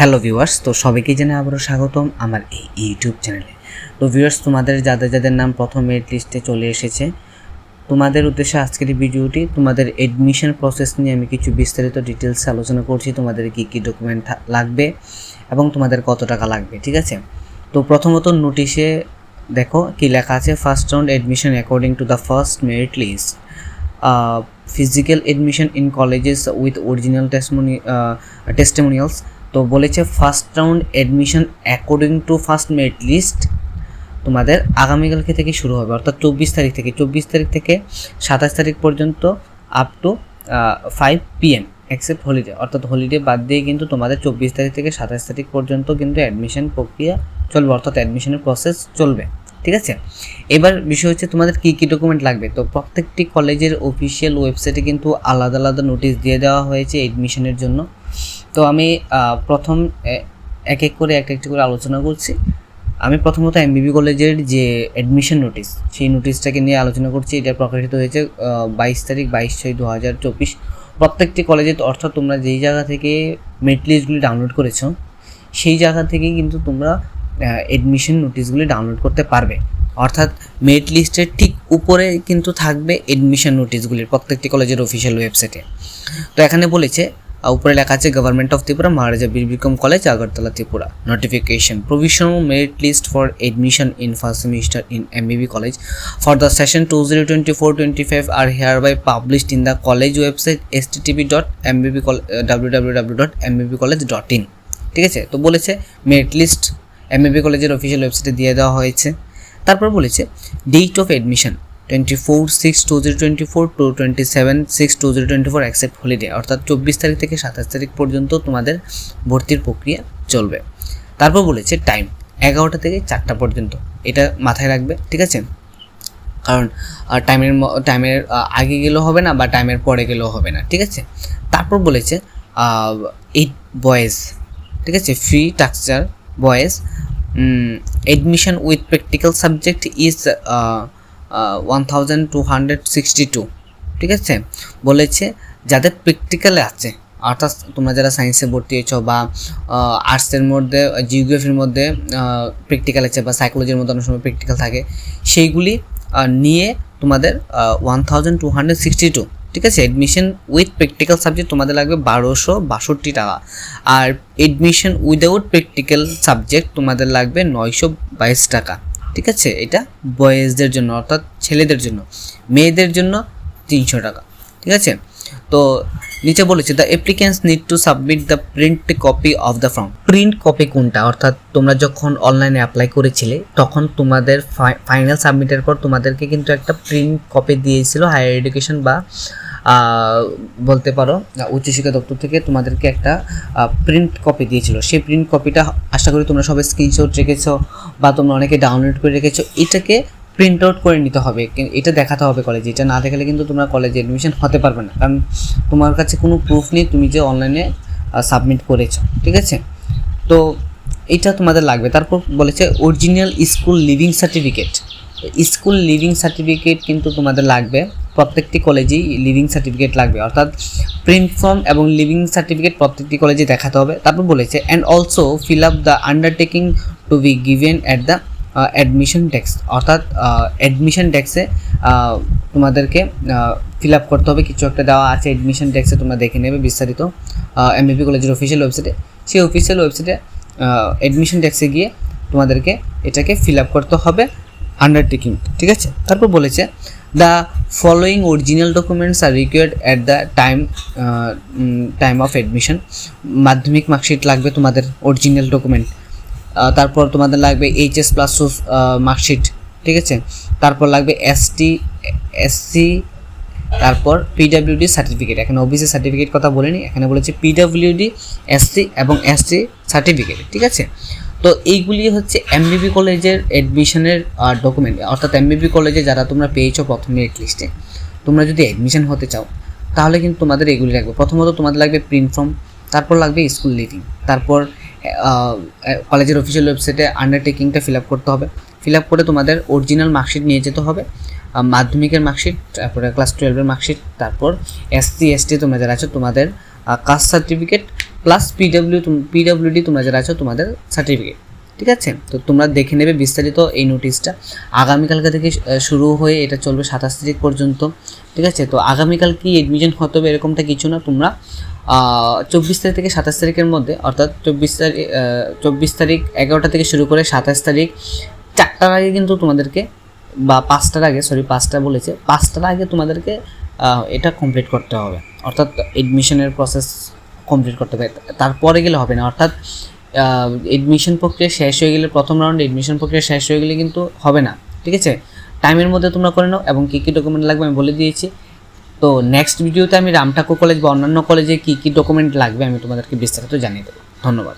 Hello viewers, তো সবাইকে জানাই আবারও স্বাগতম আমার এই ইউটিউব চ্যানেলে। তো ভিউয়ার্স, তোমাদের যাদের যাদের নাম প্রথম মেরিট লিস্টে চলে এসেছে, তোমাদের উদ্দেশ্যে আজকের ভিডিওটি, তোমাদের এডমিশন প্রসেস নিয়ে আমি কিছু বিস্তারিত ডিটেলস আলোচনা করছি, তোমাদের কী কী ডকুমেন্ট লাগবে এবং তোমাদের কত টাকা লাগবে, ঠিক আছে? তো প্রথমত নোটিশে দেখো কি লেখা আছে first round admission according to the first merit list physical admission in colleges with original testimony testimonials তো বলেছে first round admission according to first merit list তোমাদের আগামীকালকে থেকে শুরু হবে, অর্থাৎ চব্বিশ তারিখ থেকে, চব্বিশ তারিখ থেকে সাতাশ তারিখ পর্যন্ত up to five PM except holiday অর্থাৎ হলিডে বাদ দিয়ে কিন্তু তোমাদের চব্বিশ তারিখ থেকে সাতাশ তারিখ পর্যন্ত কিন্তু অ্যাডমিশন প্রক্রিয়া চলবে, অর্থাৎ অ্যাডমিশনের প্রসেস চলবে, ঠিক আছে? এবার বিষয় হচ্ছে তোমাদের কী কী ডকুমেন্ট লাগবে? তো প্রত্যেকটি কলেজের অফিসিয়াল ওয়েবসাইটে কিন্তু আলাদা আলাদা নোটিশ দিয়ে দেওয়া হয়েছে এডমিশনের জন্য। তো আমি প্রথম এক এক করে এক একটি করে আলোচনা করছি। আমি প্রথমত এমবিবি কলেজের যে অ্যাডমিশন নোটিশ সেই নোটিশটাকে নিয়ে আলোচনা করছি। এটা প্রকাশিত হয়েছে বাইশ তারিখ, বাইশ ছয় দু হাজার চব্বিশ। প্রত্যেকটি কলেজে অর্থাৎ তোমরা যেই জায়গা থেকে মেট লিস্টগুলি ডাউনলোড করেছ, সেই জায়গা থেকেই কিন্তু তোমরা অ্যাডমিশন নোটিশগুলি ডাউনলোড করতে পারবে। অর্থাৎ মেরিট লিস্টের ঠিক উপরে কিন্তু থাকবে এডমিশন নোটিশগুলির প্রত্যেকটি কলেজের অফিসিয়াল ওয়েবসাইটে তো এখানে বলেছে উপরে লেখা আছে government of Tripura Maharaja Bir Bikram college Agartala Tripura notification provisional merit list for admission in first semester in MBB college for the session two zero twenty four twenty five are here by published in the college website S T TV dot MBB W W W dot MBB college dot in ঠিক আছে? তো বলেছে merit list এমবিবি কলেজের official ওয়েবসাইটে দিয়ে দেওয়া হয়েছে। তারপর বলেছে date of admission twenty four six two zero twenty four to twenty seven six two zero twenty four accept holiday অর্থাৎ চব্বিশ তারিখ থেকে সাতাশ তারিখ পর্যন্ত তোমাদের ভর্তির প্রক্রিয়া চলবে। তারপর বলেছে টাইম এগারোটা থেকে চারটা পর্যন্ত। এটা মাথায় রাখবে, ঠিক আছে? কারণ টাইমের টাইমের আগে গেলেও হবে না বা টাইমের পরে গেলেও হবে না, ঠিক আছে? তারপর বলেছে এইট বয়েজ ঠিক আছে? Free structure boys admission with practical subject is one thousand two hundred sixty two ঠিক আছে? বলেছে, যাদের প্র্যাকটিক্যালে আছে, অর্থাৎ তোমরা যারা সায়েন্সে ভর্তি হয়েছো বা আর্টসের মধ্যে জিওগ্রাফির মধ্যে প্র্যাকটিক্যাল আছে বা সাইকোলজির মধ্যে অনেক সময় প্র্যাকটিক্যাল থাকে, সেইগুলি নিয়ে তোমাদের one thousand two hundred sixty two ঠিক আছে? এডমিশন উইথ প্র্যাকটিক্যাল সাবজেক্ট তোমাদের লাগবে বারোশো বাষট্টি টাকা। আর এডমিশন উইদাউট প্র্যাকটিক্যাল সাবজেক্ট তোমাদের লাগবে নয়শো বাইশ টাকা। ঠিক আছে? এটা বয়েজদের জন্য, অর্থাৎ ছেলেদের জন্য। মেয়েদের জন্য তিনশো টাকা, ঠিক আছে? তো নিচে বলেছে the applicants need to submit the print copy of the form print copy কোনটা? অর্থাৎ তোমরা যখন অনলাইনে অ্যাপ্লাই করেছিলে, তখন তোমাদের ফাইনাল সাবমিটের পর তোমাদেরকে কিন্তু একটা প্রিন্ট কপি দিয়েছিল হায়ার এডুকেশন বা বলতে পারো উচ্চশিক্ষা দপ্তর থেকে তোমাদেরকে একটা প্রিন্ট কপি দিয়েছিল। সেই প্রিন্ট কপিটা আশা করি তোমরা সবাই স্ক্রিনশট রেখেছো বা তোমরা অনেকে ডাউনলোড করে রেখেছো। এটাকে প্রিন্ট আউট করে নিতে হবে। এটা দেখাতে হবে কলেজে এটা না দেখালে কিন্তু তোমরা কলেজে অ্যাডমিশন হতে পারবে না। কারণ তোমার কাছে কোনো প্রুফ নেই তুমি যে অনলাইনে সাবমিট করেছ। ঠিক আছে? তো এটা তোমাদের লাগবে। তারপর বলেছে original school leaving certificate school leaving certificate কিন্তু তোমাদের লাগবে। প্রত্যেকটি কলেজেই লিভিং সার্টিফিকেট লাগবে। অর্থাৎ প্রিন্ট ফর্ম এবং লিভিং সার্টিফিকেট প্রত্যেকটি কলেজে দেখাতে হবে। তারপর বলেছে and also fill up the undertaking to be given at the admission tax অর্থাৎ অ্যাডমিশন ট্যাক্সে তোমাদেরকে ফিল আপ করতে হবে। কিছু একটা দেওয়া আছে অ্যাডমিশন ট্যাক্সে তোমরা দেখে নেবে বিস্তারিত এম এমবিপি কলেজের অফিসিয়াল ওয়েবসাইটে সেই অফিসিয়াল ওয়েবসাইটে অ্যাডমিশন ট্যাক্সে গিয়ে তোমাদেরকে এটাকে ফিল আপ করতে হবে। আন্ডারটেকিং ঠিক আছে? তারপর বলেছে the following original documents are required at the time time of admission মাধ্যমিক মার্কশিট লাগবে তোমাদের অরিজিনাল ডকুমেন্ট তারপর তোমাদের লাগবে এইচএস প্লাস টু মার্কশিট ঠিক আছে? তারপর লাগবে এসটি এসসি তারপর পিডাব্লিউডি সার্টিফিকেট এখানে ওবিসি সার্টিফিকেট কথা বলিনি, এখানে বলেছে পিডাব্লিউডি এসসি এবং এসটি সার্টিফিকেট ঠিক আছে? তো এইগুলি হচ্ছে এমবিবি কলেজের অ্যাডমিশনের ডকুমেন্ট অর্থাৎ এমবিবি কলেজে যারা তোমরা পেয়েছ প্রথম মেরিট লিস্টে তোমরা যদি অ্যাডমিশন হতে চাও, তাহলে কিন্তু তোমাদের এগুলি লাগবে। প্রথমত তোমাদের লাগবে প্রিন্ট ফর্ম তারপর লাগবে স্কুল লিভিং তারপর কলেজের অফিসিয়াল ওয়েবসাইটে আন্ডারটেকিংটা ফিল আপ করতে হবে। ফিল আপ করে তোমাদের অরিজিনাল মার্কশিট নিয়ে যেতে হবে মাধ্যমিকের মার্কশিট তারপরে ক্লাস টুয়েলভের মার্কশিট তারপর এসসি এসটি তোমরা যারা আছো, তোমাদের caste certificate plus PW PWD তোমরা যারা আছো, তোমাদের সার্টিফিকেট ঠিক আছে? তো তোমরা দেখে নেবে বিস্তারিত এই নোটিশটা আগামীকালকে থেকে শুরু হয়ে এটা চলবে সাতাশ তারিখ পর্যন্ত। ঠিক আছে? তো আগামীকাল কি এডমিশন হতে হবে এরকমটা কিছু না। তোমরা চব্বিশ তারিখ থেকে সাতাশ তারিখের মধ্যে, অর্থাৎ চব্বিশ তারিখ চব্বিশ তারিখ এগারোটা থেকে শুরু করে সাতাশ তারিখ, চারটার আগে কিন্তু তোমাদেরকে, বা পাঁচটার আগে সরি পাঁচটা বলেছে, পাঁচটার আগে তোমাদেরকে এটা কমপ্লিট করতে হবে। অর্থাৎ এডমিশনের প্রসেস কমপ্লিট করতে হবে। তারপরে গেলে হবে না। অর্থাৎ এডমিশন প্রক্রিয়া শেষ হয়ে গেলে, প্রথম রাউন্ডে এডমিশন প্রক্রিয়া শেষ হয়ে গেলে কিন্তু হবে না। ঠিক আছে? টাইমের মধ্যে তোমরা করে নাও এবং কী কী ডকুমেন্ট লাগবে আমি বলে দিয়েছি। তো নেক্সট ভিডিওতে আমি রামঠাকুর কলেজ বা অন্যান্য কলেজে কী কী ডকুমেন্ট লাগবে আমি তোমাদেরকে বিস্তারিত জানিয়ে দেবো। ধন্যবাদ।